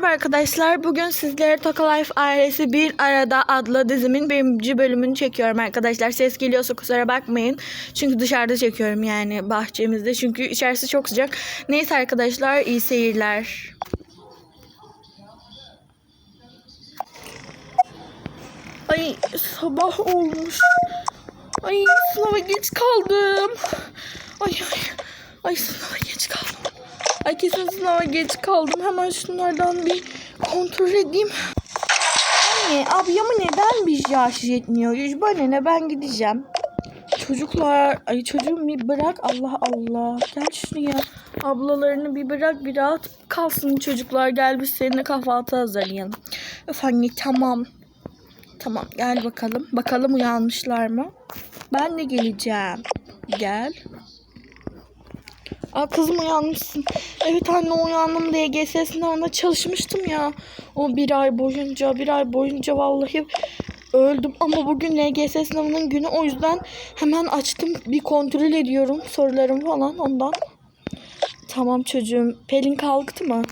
Merhaba arkadaşlar. Bugün sizlere Toka Life ailesi bir arada adlı dizimin birinci bölümünü çekiyorum arkadaşlar. Ses geliyorsa kusura bakmayın. Çünkü dışarıda çekiyorum yani bahçemizde. Çünkü içerisi çok sıcak. Neyse arkadaşlar iyi seyirler. Ay sabah olmuş. Ay sınava geç kaldım. Ay ay. Ay sınava geç kaldım. Ay kesin sınava geç kaldım. Hemen şunlardan bir kontrol edeyim. Anne ablamı neden bir yaş yetmiyor? Bana ne ben gideceğim. Çocuklar ay çocuğum bir bırak Allah Allah. Gel şuraya. Ablalarını bir bırak bir rahat kalsın çocuklar. Gel biz seninle kahvaltı hazırlayalım. Öf anne tamam. Tamam gel bakalım. Bakalım uyanmışlar mı? Ben de geleceğim. Gel. Aa kızım uyanmışsın. Evet anne uyandım LGS sınavında çalışmıştım ya. O bir ay boyunca bir ay boyunca vallahi öldüm. Ama bugün LGS sınavının günü o yüzden hemen açtım bir kontrol ediyorum sorularım falan ondan. Tamam çocuğum. Pelin kalktı mı?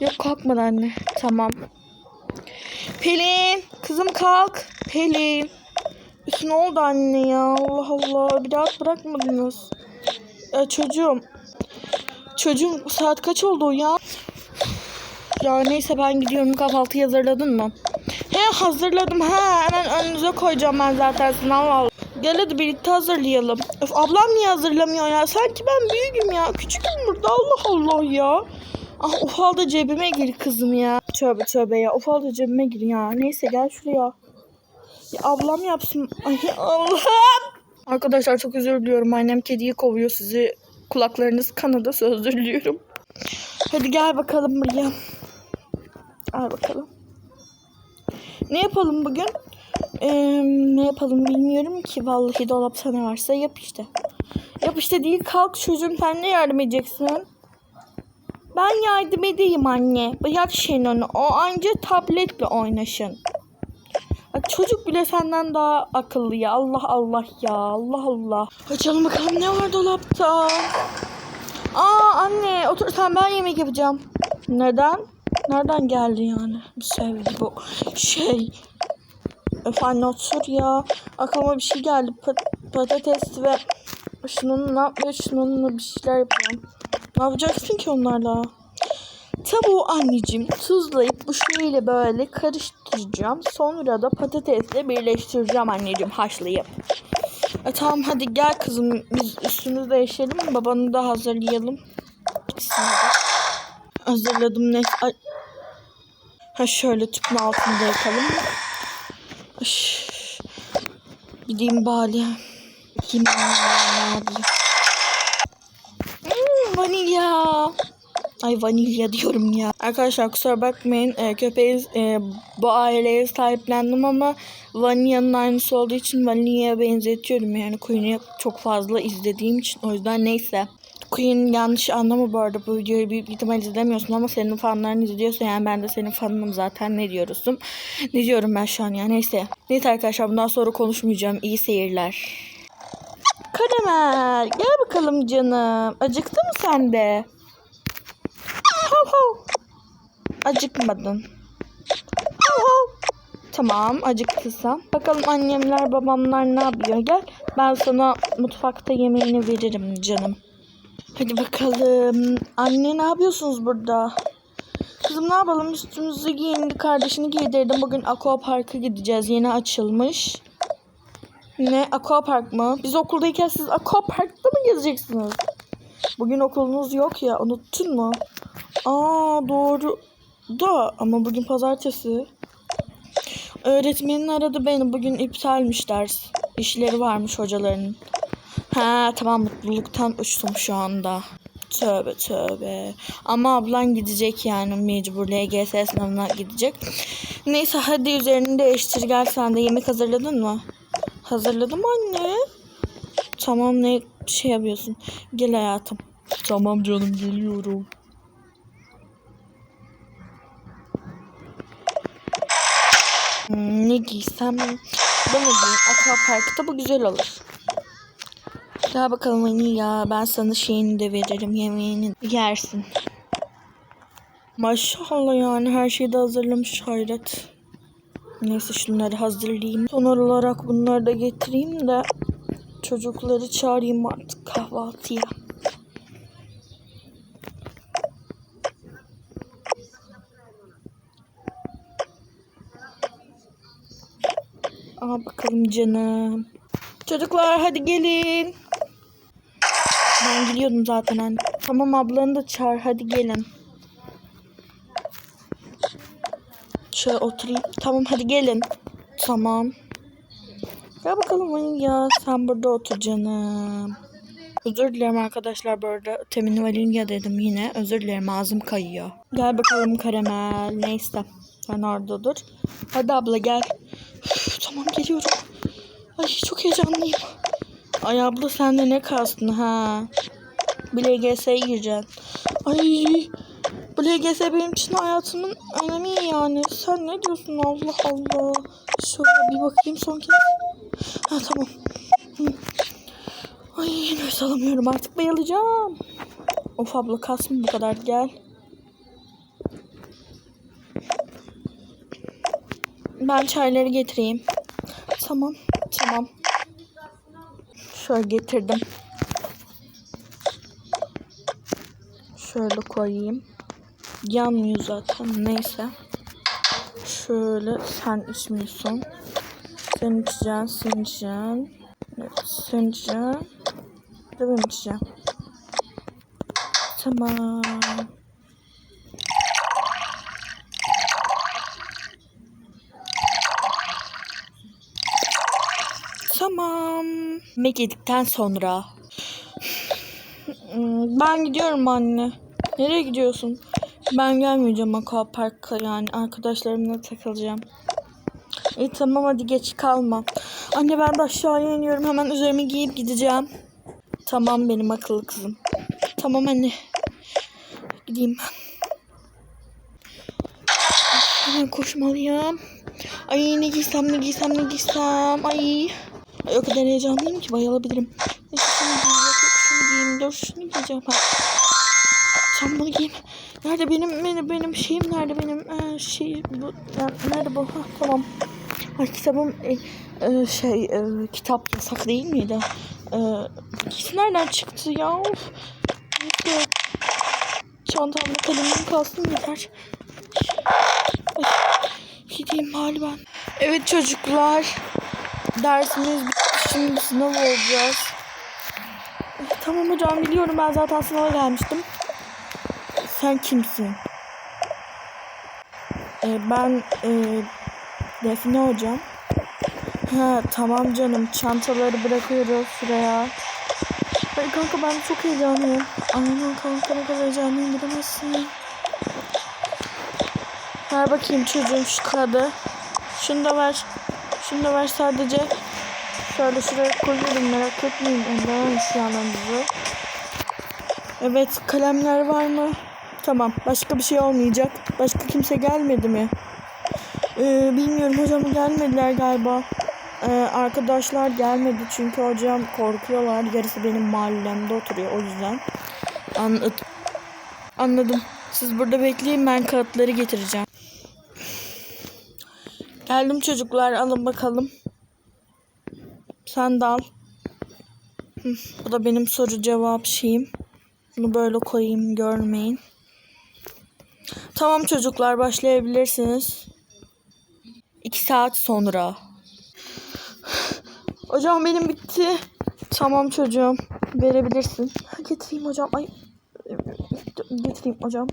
Yok kalkmadı anne. Tamam. Pelin kızım kalk. Pelin. Üstü ne oldu anne ya? Allah Allah. Bir rahat bırakmadınız. Ya çocuğum. Çocuğum saat kaç oldu ya? Ya neyse ben gidiyorum kahvaltı hazırladın mı? He hazırladım ha hemen önünüze koyacağım ben zaten sınav al. Gel hadi birlikte hazırlayalım. Öf ablam niye hazırlamıyor ya? Sanki ben büyüğüm ya. Küçüküm burada Allah Allah ya. Ah ufal da cebime gir kızım ya. Tövbe tövbe ya. Ufal da cebime gir ya. Neyse gel şuraya. Ya ablam yapsın. Ay Allah'ım. Arkadaşlar çok özür diliyorum. Annem kediyi kovuyor sizi. Kulaklarınız kanadı söz diliyorum. Hadi gel bakalım buraya. Al bakalım. Ne yapalım bugün? Ee, ne yapalım bilmiyorum ki. Vallahi dolapta ne varsa yap işte. Yap işte değil kalk çocuğum sen ne yardım edeceksin? Ben yardım edeyim anne. Bırak Şenon'u. O anca tabletle oynaşın. Ya Çocuk bile senden daha akıllı ya. Allah Allah ya. Allah Allah. Açalım bakalım ne var dolapta. Aa anne otur sen ben yemek yapacağım. Neden? Nereden geldi yani? Bu sevgi bu şey. Efendim otur ya. Aklıma bir şey geldi. Pa- patates ve şunun ne yapıyor? Şununla bir şeyler yapacağım. Ne yapacaksın ki onlarla? Tavuğu anneciğim tuzlayıp bu şöyle böyle karıştıracağım. Sonra da patatesle birleştireceğim anneciğim haşlayıp. E, tamam hadi gel kızım biz üstümüzü değişelim. Babanı da hazırlayalım. Hazırladım ne? Ha şöyle tüpün altında yakalım. Üş. Gideyim bari. Ne yapayım. Hmm, vanilya. Ay vanilya diyorum ya. Arkadaşlar kusura bakmayın. E, köpeği e, bu aileye sahiplendim ama vanilyanın aynısı olduğu için vanilyaya benzetiyorum. Yani Queen'i çok fazla izlediğim için. O yüzden neyse. Queen yanlış anlama bu arada bu videoyu büyük ihtimal izlemiyorsun ama senin fanların izliyorsa yani ben de senin fanınım zaten ne diyorsun? Ne diyorum ben şu an ya neyse. Neyse arkadaşlar bundan sonra konuşmayacağım. İyi seyirler. Karamel gel bakalım canım. Acıktı mı sen de? Acıkmadın. Tamam acıktıysan. Bakalım annemler babamlar ne yapıyor gel. Ben sana mutfakta yemeğini veririm canım. Hadi bakalım. Anne ne yapıyorsunuz burada? Kızım ne yapalım üstümüzü giyindi kardeşini giydirdim. Bugün aqua parka gideceğiz. Yeni açılmış. Ne? Aqua park mı? Biz okuldayken siz aqua parkta mı gezeceksiniz? Bugün okulunuz yok ya unuttun mu? Aa doğru da ama bugün pazartesi. Öğretmenin aradı beni bugün iptalmiş ders. İşleri varmış hocalarının. Ha tamam mutluluktan uçtum şu anda. Tövbe tövbe. Ama ablan gidecek yani mecbur LGS sınavına gidecek. Neyse hadi üzerini değiştir gel sen de yemek hazırladın mı? Hazırladım anne. Tamam ne şey yapıyorsun? Gel hayatım. Tamam canım geliyorum. Ne giysem? Bu mu giyeyim? Aquapark'ta bu güzel olur. Gel bakalım ya ben sana şeyini de veririm yemeğini yersin. Maşallah yani her şeyi de hazırlamış hayret. Neyse şunları hazırlayayım. Son olarak bunları da getireyim de çocukları çağırayım artık kahvaltıya. Aa bakalım canım. Çocuklar hadi gelin. Ben gidiyordum zaten anne. Tamam ablanı da çağır hadi gelin. Şöyle oturayım. Tamam hadi gelin. Tamam. Gel bakalım ya sen burada otur canım. Özür dilerim arkadaşlar bu arada temin vanilya dedim yine. Özür dilerim ağzım kayıyor. Gel bakalım karamel. Neyse. Sen orada dur. Hadi abla gel. Üf, tamam geliyorum. Ay çok heyecanlıyım. Ay abla sen de ne kastın ha? Bir LGS'ye gireceksin. Ay bu LGS benim için hayatımın önemi yani. Sen ne diyorsun Allah Allah. Şöyle bir bakayım son kez. Ha tamam. Ay nefes alamıyorum artık bayılacağım. Of abla kasma bu kadar gel. Ben çayları getireyim. Tamam tamam. Şöyle getirdim. Şöyle koyayım. Yanmıyor zaten neyse. Şöyle sen içmiyorsun. Sen içeceksin, sen içeceksin. Sen içeceksin. Ben içeceğim. Tamam. Tamam. Yemek yedikten sonra. Hmm, Ben gidiyorum anne. Nereye gidiyorsun? Ben gelmeyeceğim aquapark'a yani arkadaşlarımla takılacağım. İyi tamam hadi geç kalma. Anne ben de aşağıya iniyorum hemen üzerimi giyip gideceğim. Tamam benim akıllı kızım. Tamam anne. Gideyim ben. Hemen koşmalıyım. Ay ne giysem ne giysem ne giysem. Ay. Ay o kadar heyecanlıyım ki bayılabilirim. Neyse şunu giyeyim. Şunu giyeyim. Dur şunu giyeceğim. Ha. Tam bunu giyeyim. Nerede benim benim, benim şeyim nerede benim ee, şey bu nerede bu? Ha, tamam. Ay kitabım e, e, şey e, kitap yasak değil miydi? E, nereden çıktı ya? Of. Çantamda kalemim kalsın yeter. Gideyim bari ben. Evet çocuklar. Dersimiz bitti. Şimdi sınav olacağız. Tamam hocam biliyorum ben zaten sınava gelmiştim. Sen kimsin? Ee, ben e, Defne hocam. Ha tamam canım çantaları bırakıyoruz şuraya. Ay kanka ben çok heyecanlıyım. Aynen kanka ne kadar heyecanlıyım bilemezsin. Ver bakayım çocuğum şu kağıdı. Şunu da ver. Da ver sadece. Şöyle şuraya koyuyorum merak etmeyin. Ondan eşyalarınızı. Evet kalemler var mı? Tamam başka bir şey olmayacak. Başka kimse gelmedi mi? Ee, bilmiyorum hocam gelmediler galiba. Ee, arkadaşlar gelmedi çünkü hocam korkuyorlar. Yarısı benim mahallemde oturuyor o yüzden. Anladım. Anladım. Siz burada bekleyin ben kağıtları getireceğim. Geldim çocuklar alın bakalım. Sen de al. Bu da benim soru cevap şeyim. Bunu böyle koyayım görmeyin. Tamam çocuklar başlayabilirsiniz. İki saat sonra. Hocam benim bitti. Tamam çocuğum. Verebilirsin. Getireyim hocam. Ay. Getireyim hocam.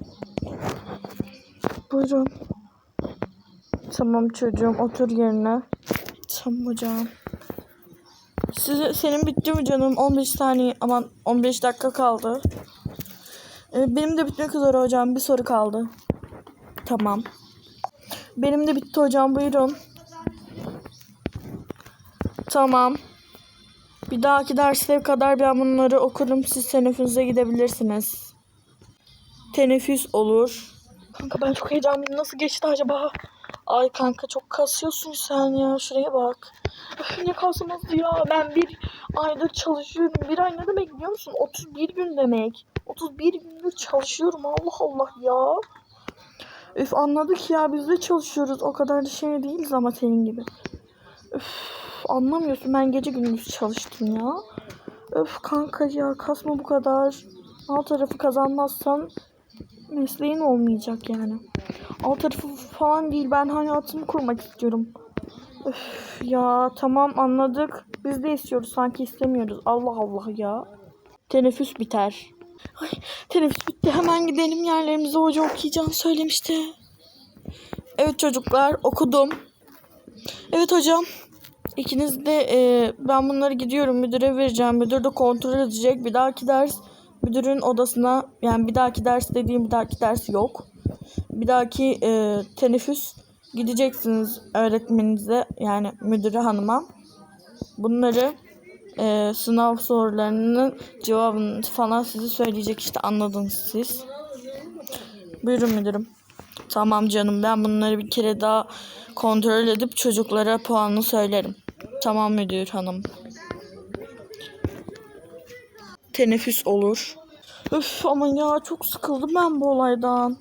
Buyurun. Tamam çocuğum otur yerine. Tamam hocam. Size, senin bitti mi canım? 15 saniye aman 15 dakika kaldı. Ee, benim de bitmek üzere hocam. Bir soru kaldı. Tamam. Benim de bitti hocam. Buyurun. Tamam. Bir dahaki derslere kadar ben bunları okurum. Siz teneffüse gidebilirsiniz. Teneffüs olur. Kanka ben çok heyecanlıyım. Nasıl geçti acaba? Ay kanka çok kasıyorsun sen ya. Şuraya bak. Öf, ne kasması ya. Ben bir aydır çalışıyorum. Bir ay ne demek biliyor musun? 31 gün demek. 31 gündür çalışıyorum. Allah Allah ya. Üf anladık ya biz de çalışıyoruz. O kadar da şey değiliz ama senin gibi. Üf anlamıyorsun ben gece gündüz çalıştım ya. Öf kanka ya kasma bu kadar. Alt tarafı kazanmazsan mesleğin olmayacak yani. Alt tarafı falan değil ben hayatımı kurmak istiyorum. Öf ya tamam anladık. Biz de istiyoruz sanki istemiyoruz. Allah Allah ya. Teneffüs biter. Ay, teneffüs bitti hemen gidelim yerlerimize hoca okuyacağını söylemişti. Evet çocuklar okudum. Evet hocam. İkiniz de e, ben bunları gidiyorum müdüre vereceğim. Müdür de kontrol edecek. Bir dahaki ders müdürün odasına yani bir dahaki ders dediğim bir dahaki ders yok. Bir dahaki e, teneffüs gideceksiniz öğretmeninize yani müdüre hanıma. Bunları e, sınav sorularının cevabını falan size söyleyecek işte anladınız siz. Buyurun müdürüm. Tamam canım ben bunları bir kere daha kontrol edip çocuklara puanını söylerim. Tamam müdür hanım. Teneffüs olur. Üf ama ya çok sıkıldım ben bu olaydan.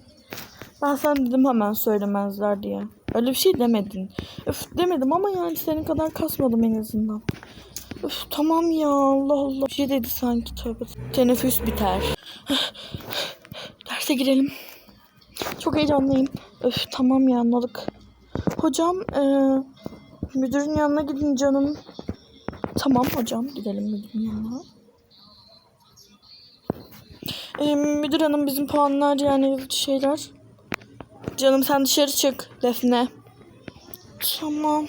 Ben sen dedim hemen söylemezler diye. Öyle bir şey demedin. Üf demedim ama yani senin kadar kasmadım en azından. Üf tamam ya Allah Allah. Bir şey dedi sanki tövbe. Teneffüs biter. Derse girelim. Çok heyecanlıyım. Öf tamam ya anladık. Hocam eee, müdürün yanına gidin canım. Tamam hocam gidelim müdürün yanına. Eee, müdür hanım bizim puanlar yani şeyler. Canım sen dışarı çık Defne. Tamam.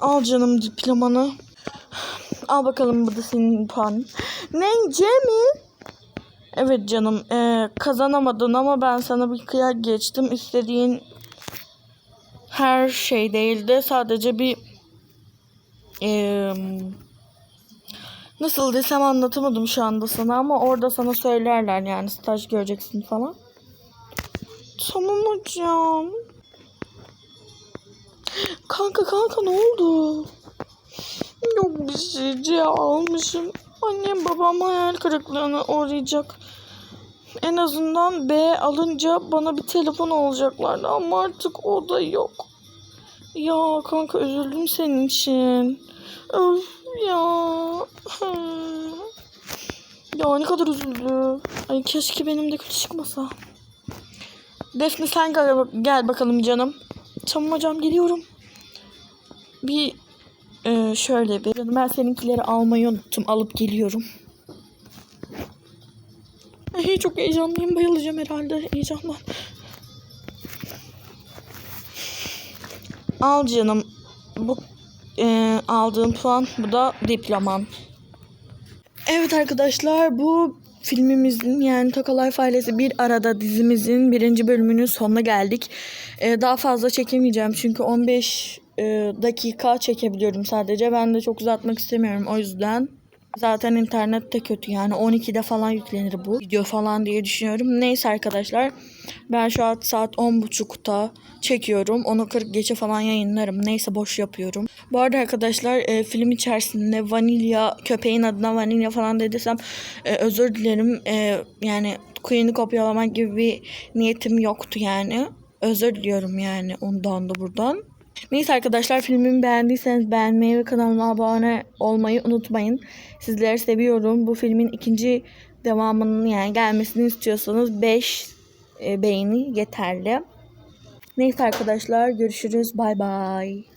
Al canım diplomanı. Al bakalım bu da senin puanın. Ne mi? Evet canım eee, kazanamadın ama ben sana bir kıyak geçtim. İstediğin her şey değildi. Sadece bir eee, nasıl desem anlatamadım şu anda sana ama orada sana söylerler yani staj göreceksin falan. Tamam hocam. Kanka kanka ne oldu? Yok bir şey C almışım. Annem babam hayal kırıklığına uğrayacak. En azından B alınca bana bir telefon alacaklardı ama artık o da yok. Ya kanka üzüldüm senin için. Öf ya. Ya ne kadar üzüldü. Ay keşke benim de kötü çıkmasa. Defne sen gel, gel bakalım canım. Tamam hocam geliyorum. Bir ee, şöyle bir. Canım ben seninkileri almayı unuttum. Alıp geliyorum. Ay, çok heyecanlıyım. Bayılacağım herhalde heyecandan. Al canım. Bu e, aldığım puan. Bu da diploman. Evet arkadaşlar bu filmimizin yani Toka Life bir arada dizimizin birinci bölümünün sonuna geldik. Ee, daha fazla çekemeyeceğim çünkü 15 e, dakika çekebiliyorum sadece. Ben de çok uzatmak istemiyorum o yüzden. Zaten internet de kötü yani 12'de falan yüklenir bu video falan diye düşünüyorum. Neyse arkadaşlar ben şu an saat 10.30'da çekiyorum. Onu 40 geçe falan yayınlarım. Neyse boş yapıyorum. Bu arada arkadaşlar e, film içerisinde vanilya köpeğin adına vanilya falan dediysem e, özür dilerim. E, yani Queen'i kopyalamak gibi bir niyetim yoktu yani. Özür diliyorum yani ondan da buradan. Neyse arkadaşlar filmimi beğendiyseniz beğenmeyi ve kanalıma abone olmayı unutmayın. Sizleri seviyorum. Bu filmin ikinci devamının yani gelmesini istiyorsanız 5 beğeni yeterli. Neyse arkadaşlar görüşürüz. Bay bay.